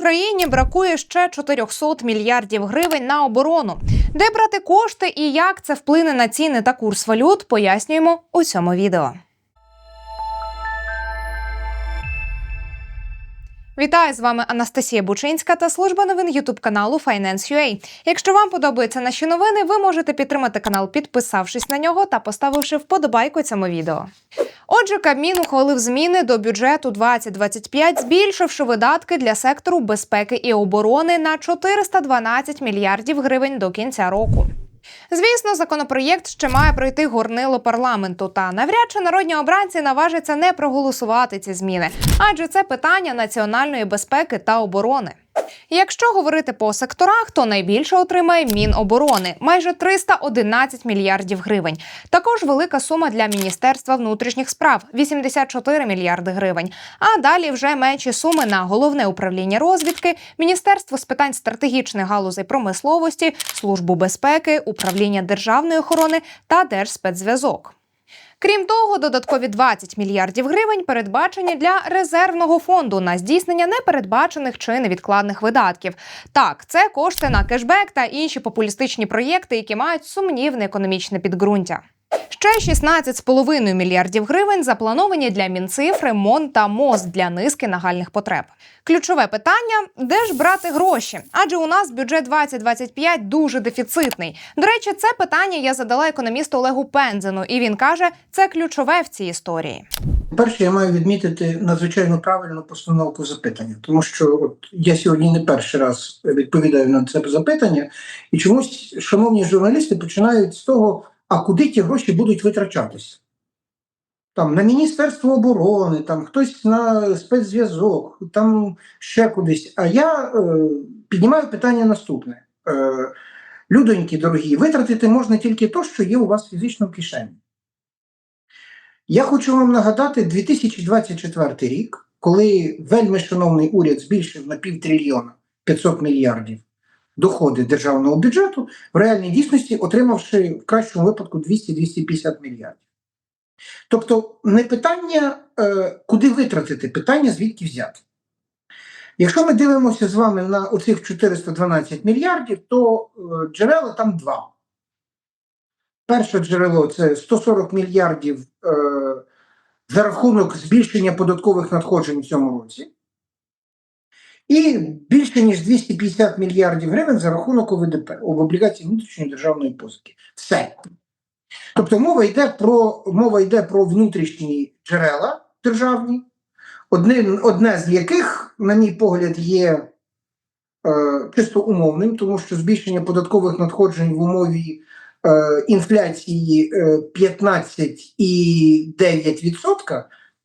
Україні бракує ще 400 мільярдів гривень на оборону. Де брати кошти і як це вплине на ціни та курс валют, пояснюємо у цьому відео. Вітаю з вами Анастасія Бучинська та служба новин Ютуб каналу Finance.ua. Якщо вам подобаються наші новини, ви можете підтримати канал, підписавшись на нього та поставивши вподобайку цьому відео. Отже, Кабмін ухвалив зміни до бюджету 2025, збільшивши видатки для сектору безпеки і оборони на 412 мільярдів гривень до кінця року. Звісно, законопроєкт ще має пройти горнило парламенту, та навряд чи народні обранці наважаться не проголосувати ці зміни, адже це питання національної безпеки та оборони. Якщо говорити по секторах, то найбільше отримає Міноборони майже 311 мільярдів гривень. Також велика сума для Міністерства внутрішніх справ 84 мільярди гривень. А далі вже менші суми на головне управління розвідки, Міністерство з питань стратегічних галузей промисловості, службу безпеки, управління державної охорони та Держспецзв'язок. Крім того, додаткові 20 мільярдів гривень передбачені для резервного фонду на здійснення непередбачених чи невідкладних видатків. Так, це кошти на кешбек та інші популістичні проєкти, які мають сумнівне економічне підґрунтя. Ще 16,5 мільярдів гривень заплановані для Мінцифри, МОН та МОЗ для низки нагальних потреб. Ключове питання: де ж брати гроші? Адже у нас бюджет 2025 дуже дефіцитний. До речі, це питання я задала економісту Олегу Пензену, і він каже, це ключове в цій історії. Перше, я маю відмітити надзвичайно правильну постановку запитання, тому що от я сьогодні не перший раз відповідаю на це запитання, і чомусь, шановні журналісти, починають з того, а куди ті гроші будуть витрачатися. Там на Міністерство оборони, там хтось на спецзв'язок, там ще кудись. А я е, піднімаю питання наступне. Е, Людоньки дорогі, витратити можна тільки то, що є у вас фізично в кишені. Я хочу вам нагадати 2024 рік, коли вельми шановний уряд збільшив на півтрильйона 500 мільярдів доходи державного бюджету, в реальній дійсності отримавши в кращому випадку 200-250 мільярдів. Тобто не питання, е, куди витратити, питання звідки взяти. Якщо ми дивимося з вами на оцих 412 мільярдів, то е, джерела там два. Перше джерело це 140 мільярдів е, за рахунок збільшення податкових надходжень в цьому році. І більше ніж 250 мільярдів гривень за рахунок ОВДП об облігацій внутрішньої державної позики. Все. Тобто мова йде про мова йде про внутрішні джерела державні, одне, одне з яких, на мій погляд, є е, чисто умовним, тому що збільшення податкових надходжень в умові е, інфляції е, 15,9%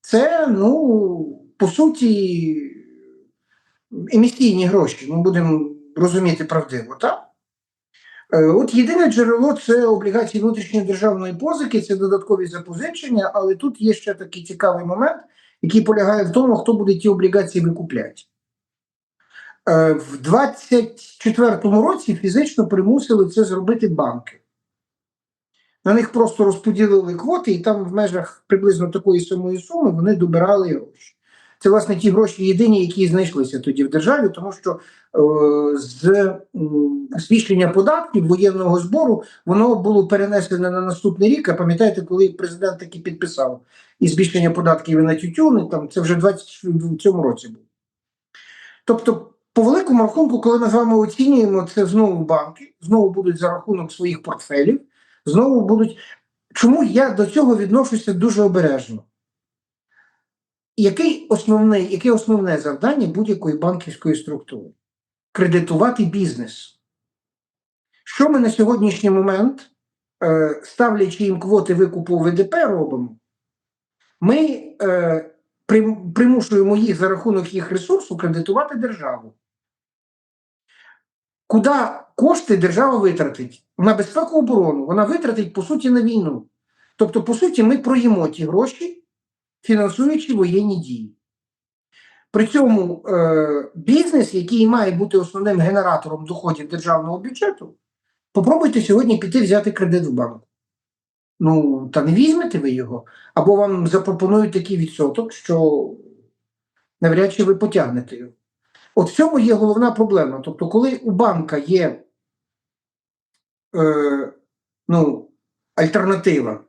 це, ну, по суті, емісійні гроші. Ми будемо розуміти правдиво, так? Е, От єдине джерело це облігації внутрішньої державної позики, це додаткові запозичення, але тут є ще такий цікавий момент, який полягає в тому, хто буде ті облігації викупляти. Е, В 2024 році фізично примусили це зробити банки. На них просто розподілили квоти, і там в межах приблизно такої самої суми вони добирали гроші. Це, власне, ті гроші єдині, які знайшлися тоді в державі, тому що е, з збільшення податків воєнного збору воно було перенесене на наступний рік. А пам'ятаєте, коли президент таки підписав і збільшення податків і на тютюни, там це вже 20 в цьому році було. Тобто, по великому рахунку, коли ми з вами оцінюємо, це знову банки, знову будуть за рахунок своїх портфелів, знову будуть. Чому я до цього відношуся дуже обережно? Який основний, яке основне завдання будь-якої банківської структури? Кредитувати бізнес. Що ми на сьогоднішній момент, е, ставлячи їм квоти викупу ВДП, робимо? Ми е, примушуємо їх за рахунок їх ресурсу кредитувати державу. Куди кошти держава витратить? На безпеку оборону. Вона витратить, по суті, на війну. Тобто, по суті, ми проїмо ті гроші, фінансуючи воєнні дії. При цьому е, бізнес, який має бути основним генератором доходів державного бюджету, попробуйте сьогодні піти взяти кредит в банку. Ну, та не візьмете ви його, або вам запропонують такий відсоток, що навряд чи ви потягнете його. От в цьому є головна проблема. Тобто, коли у банка є е, ну, альтернатива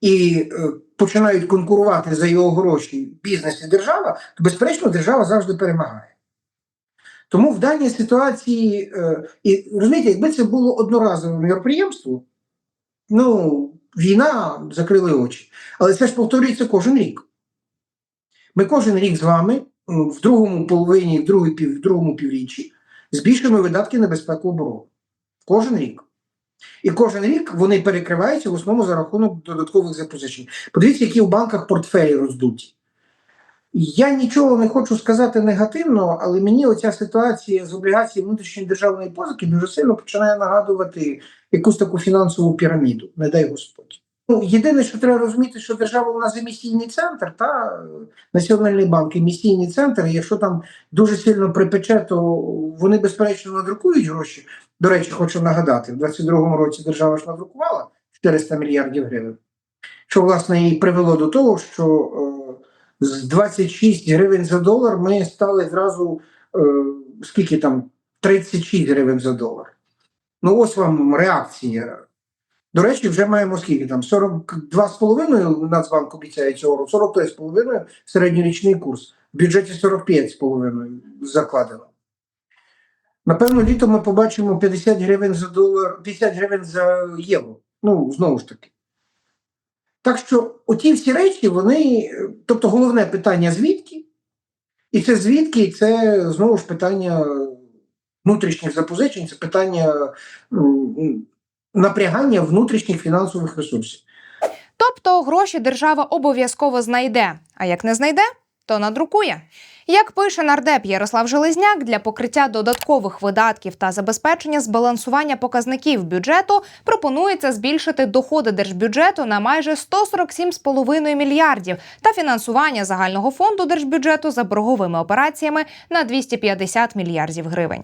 і е, починають конкурувати за його гроші бізнес і держава, то безперечно держава завжди перемагає. Тому в даній ситуації, е, і розумієте, якби це було одноразове міроприємство, ну, війна закрили очі. Але це ж повторюється кожен рік. Ми кожен рік з вами в другому половині, в, другому півріччі збільшуємо видатки на безпеку оборони. Кожен рік. І кожен рік вони перекриваються в основному за рахунок додаткових запозичень. Подивіться, які в банках портфелі роздуті. Я нічого не хочу сказати негативного, але мені оця ситуація з облігації внутрішньої державної позики дуже сильно починає нагадувати якусь таку фінансову піраміду, не дай Господь. Ну, єдине, що треба розуміти, що держава у нас емісійний центр, та Національний банк емісійний центр. Якщо там дуже сильно припече, то вони безперечно надрукують гроші. До речі, хочу нагадати, в 22-му році держава ж надрукувала 400 мільярдів гривень, що власне і привело до того, що е, з 26 гривень за долар ми стали зразу е, скільки там 36 гривень за долар. Ну, ось вам реакція. До речі, вже маємо скільки там 42,5 Нацбанк обіцяє цього року, 43,5 середньорічний курс. В бюджеті 45,5 закладено. Напевно, літом ми побачимо 50 гривень за долар, 50 гривень за євро. Ну, знову ж таки. Так що оті всі речі, вони, тобто головне питання звідки? І це звідки, і це знову ж питання внутрішніх запозичень, це питання напрягання внутрішніх фінансових ресурсів. Тобто гроші держава обов'язково знайде, а як не знайде, то надрукує. Як пише нардеп Ярослав Железняк, для покриття додаткових видатків та забезпечення збалансування показників бюджету пропонується збільшити доходи держбюджету на майже 147,5 мільярдів та фінансування загального фонду держбюджету за борговими операціями на 250 мільярдів гривень.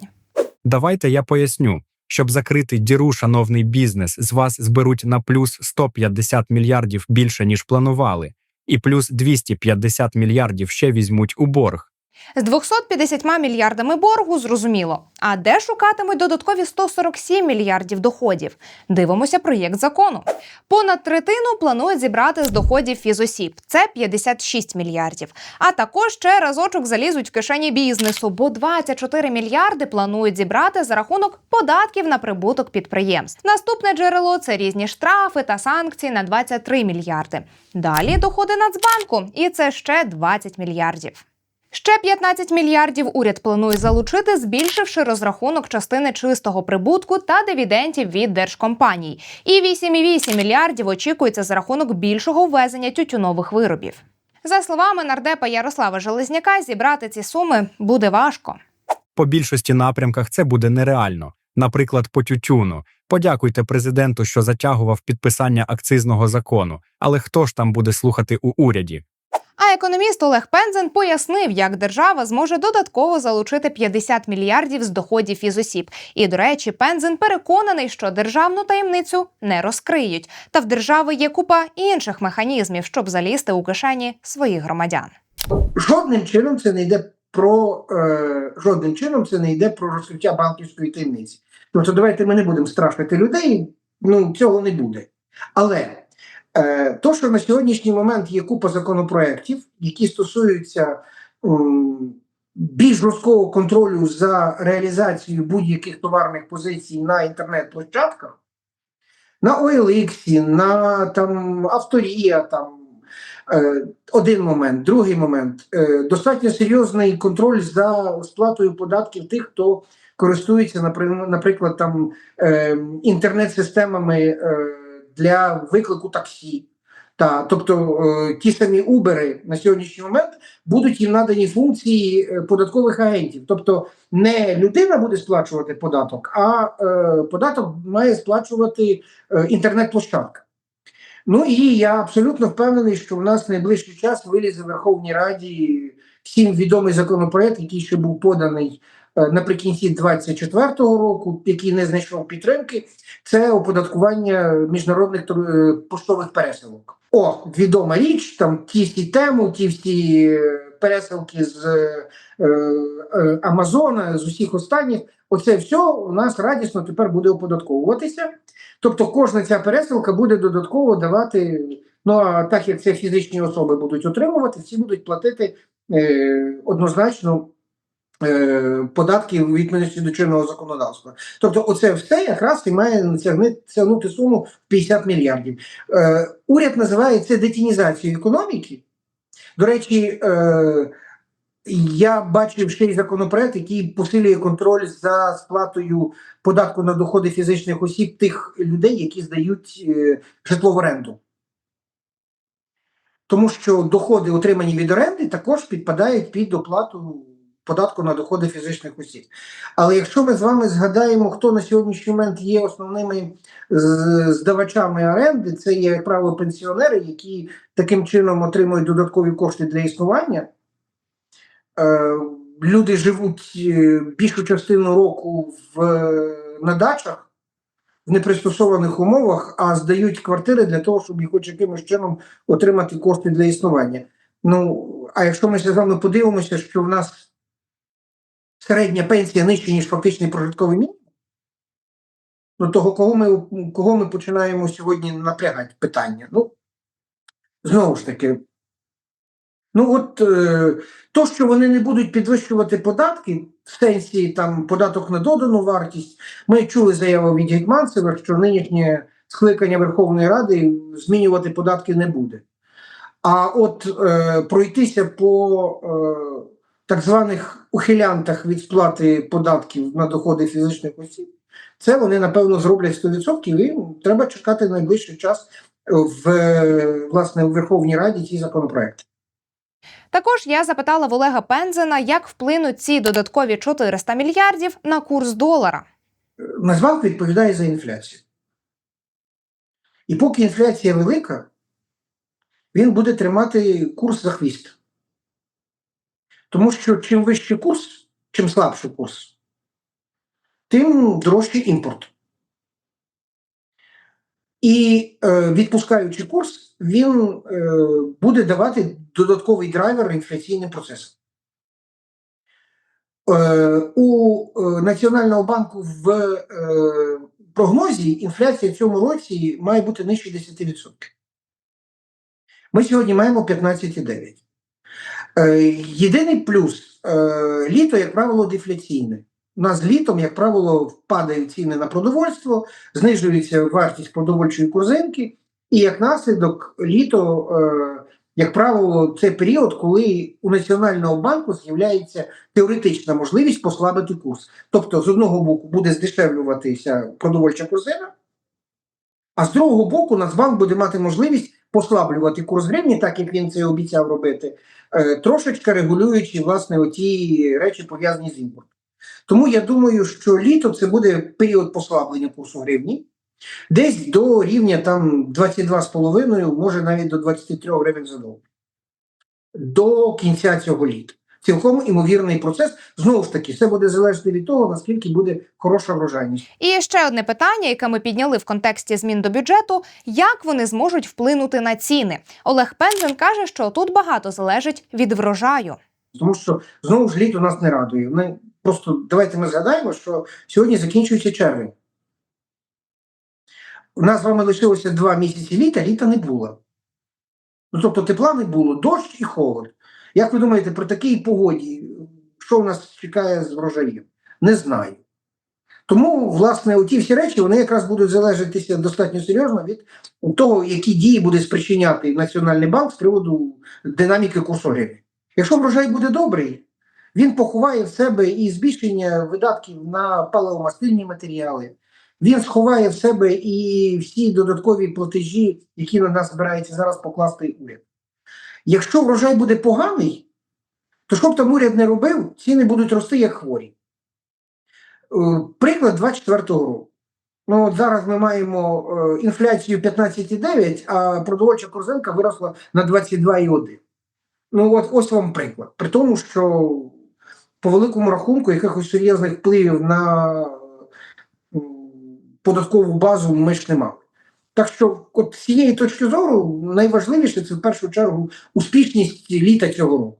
Давайте я поясню. Щоб закрити діру, шановний бізнес, з вас зберуть на плюс 150 мільярдів більше, ніж планували, і плюс 250 мільярдів ще візьмуть у борг. З 250 мільярдами боргу зрозуміло. А де шукатимуть додаткові 147 мільярдів доходів? Дивимося проєкт закону. Понад третину планують зібрати з доходів фізосіб. Це 56 мільярдів. А також ще разочок залізуть в кишені бізнесу, бо 24 мільярди планують зібрати за рахунок податків на прибуток підприємств. Наступне джерело це різні штрафи та санкції на 23 мільярди. Далі доходи Нацбанку, і це ще 20 мільярдів. Ще 15 мільярдів уряд планує залучити, збільшивши розрахунок частини чистого прибутку та дивідендів від держкомпаній. І 8,8 мільярдів очікується за рахунок більшого ввезення тютюнових виробів. За словами нардепа Ярослава Железняка, зібрати ці суми буде важко. По більшості напрямках це буде нереально. Наприклад, по тютюну. Подякуйте президенту, що затягував підписання акцизного закону. Але хто ж там буде слухати у уряді? А економіст Олег Пензен пояснив, як держава зможе додатково залучити 50 мільярдів з доходів фізосіб. І, до речі, Пензен переконаний, що державну таємницю не розкриють. Та в держави є купа інших механізмів, щоб залізти у кишені своїх громадян. Жодним чином це не йде про е, жодним чином це не йде про розкриття банківської таємниці. Тобто, давайте ми не будемо страшити людей. Ну цього не буде. Але то, що на сьогоднішній момент є купа законопроєктів, які стосуються більш жорсткого контролю за реалізацією будь-яких товарних позицій на інтернет-площадках, на OLX, на там Авторія, там Е, Один момент, другий момент. Е, Достатньо серйозний контроль за сплатою податків тих, хто користується, напри- наприклад, там е, інтернет-системами е, для виклику таксі. Та, тобто е, ті самі Uber на сьогоднішній момент будуть їм надані функції е, податкових агентів. Тобто не людина буде сплачувати податок, а е, податок має сплачувати е, інтернет-площадка. Ну і я абсолютно впевнений, що в нас в найближчий час вилізе в Верховній Раді всім відомий законопроект, який ще був поданий наприкінці 24-го року, який не знайшов підтримки. Це оподаткування міжнародних е, поштових пересилок. О, відома річ, там ті всі тему, ті всі е, пересилки з е, е, Амазона, з усіх останніх, оце все у нас радісно тепер буде оподатковуватися. Тобто кожна ця пересилка буде додатково давати. Ну а так як це фізичні особи будуть отримувати, всі будуть платити е, однозначно е, податки у відповідності до чинного законодавства. Тобто, оце все якраз і має тягнути суму в 50 мільярдів. Е, уряд називає це детінізацією економіки. До речі, е, я бачив ще й законопроект, який посилює контроль за сплатою податку на доходи фізичних осіб тих людей, які здають е, житло в оренду. Тому що доходи, отримані від оренди, також підпадають під оплату податку на доходи фізичних осіб. Але якщо ми з вами згадаємо, хто на сьогоднішній момент є основними здавачами оренди, це є, як правило, пенсіонери, які таким чином отримують додаткові кошти для існування. Е, Люди живуть е, більшу частину року в, на дачах в непристосованих умовах, а здають квартири для того, щоб їх хоч якимось чином отримати кошти для існування. Ну, а якщо ми з вами подивимося, що в нас середня пенсія нижча, ніж фактичний прожитковий мінімум, ну того кого ми, кого ми починаємо сьогодні напрягати питання? Ну, знову ж таки, ну от е, то, що вони не будуть підвищувати податки, в сенсі там податок на додану вартість, ми чули заяву від Гетьманцева, що нинішнє скликання Верховної Ради змінювати податки не буде. А от е, пройтися по е, так званих ухилянтах від сплати податків на доходи фізичних осіб, це вони напевно зроблять 100% і треба чекати найближчий час в е, власне в Верховній Раді ці законопроекти. Також я запитала в Олега Пензена, як вплинуть ці додаткові 400 мільярдів на курс долара. Нацбанк відповідає за інфляцію. І поки інфляція велика, він буде тримати курс за хвіст. Тому що чим вищий курс, чим слабший курс, тим дорожчий імпорт. І е, відпускаючи курс, він е, буде давати додатковий драйвер інфляційним процесам. Е, у е, Національного банку в е, прогнозі інфляція в цьому році має бути нижче 10%. Ми сьогодні маємо 15,9%. Е, єдиний плюс е, літо, як правило, дефляційне. У нас літом, як правило, впадають ціни на продовольство, знижується вартість продовольчої корзинки, і як наслідок, літо, е, як правило, це період, коли у Національного банку з'являється теоретична можливість послабити курс. Тобто, з одного боку, буде здешевлюватися продовольча корзина, а з другого боку, Нацбанк буде мати можливість послаблювати курс гривні, так як він це обіцяв робити, е, трошечки регулюючи власне оті речі пов'язані з імпортом. Тому я думаю, що літо це буде період послаблення курсу гривні, десь до рівня там 22,5, може навіть до 23 гривень за долар. До кінця цього літа. Цілком імовірний процес. Знову ж таки, все буде залежати від того, наскільки буде хороша врожайність. І ще одне питання, яке ми підняли в контексті змін до бюджету: як вони зможуть вплинути на ціни? Олег Пензен каже, що тут багато залежить від врожаю. Тому що знову ж літо нас не радує. Ми просто давайте ми згадаємо, що сьогодні закінчується червень. У нас з вами лишилося два місяці літа, літа не було. Ну, тобто тепла не було, дощ і холод. Як ви думаєте, при такій погоді, що в нас чекає з врожаєм? Не знаю. Тому, власне, оті всі речі вони якраз будуть залежатися достатньо серйозно від того, які дії буде спричиняти Національний банк з приводу динаміки курсу гривні. Якщо врожай буде добрий, він поховає в себе і збільшення видатків на паливомастильні матеріали. Він сховає в себе і всі додаткові платежі, які на нас збирається зараз покласти уряд. Якщо врожай буде поганий, то що б там уряд не робив, ціни будуть рости як хворі. Е, Приклад 24-го року. Ну, от зараз ми маємо е, інфляцію 15,9, а продовольча корзинка виросла на 22,1. Ну, от ось вам приклад. При тому, що по великому рахунку якихось серйозних впливів на податкову базу ми ж не мали. Так що, от з цієї точки зору, найважливіше це в першу чергу успішність літа цього року.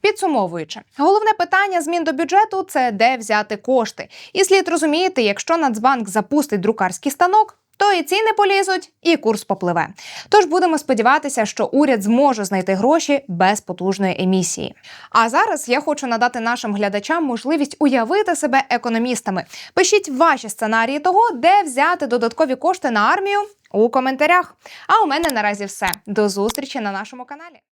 Підсумовуючи, головне питання змін до бюджету це де взяти кошти. І слід розуміти, якщо Нацбанк запустить друкарський станок. То і ціни полізуть, і курс попливе. Тож будемо сподіватися, що уряд зможе знайти гроші без потужної емісії. А зараз я хочу надати нашим глядачам можливість уявити себе економістами. Пишіть ваші сценарії того, де взяти додаткові кошти на армію у коментарях. А у мене наразі все. До зустрічі на нашому каналі.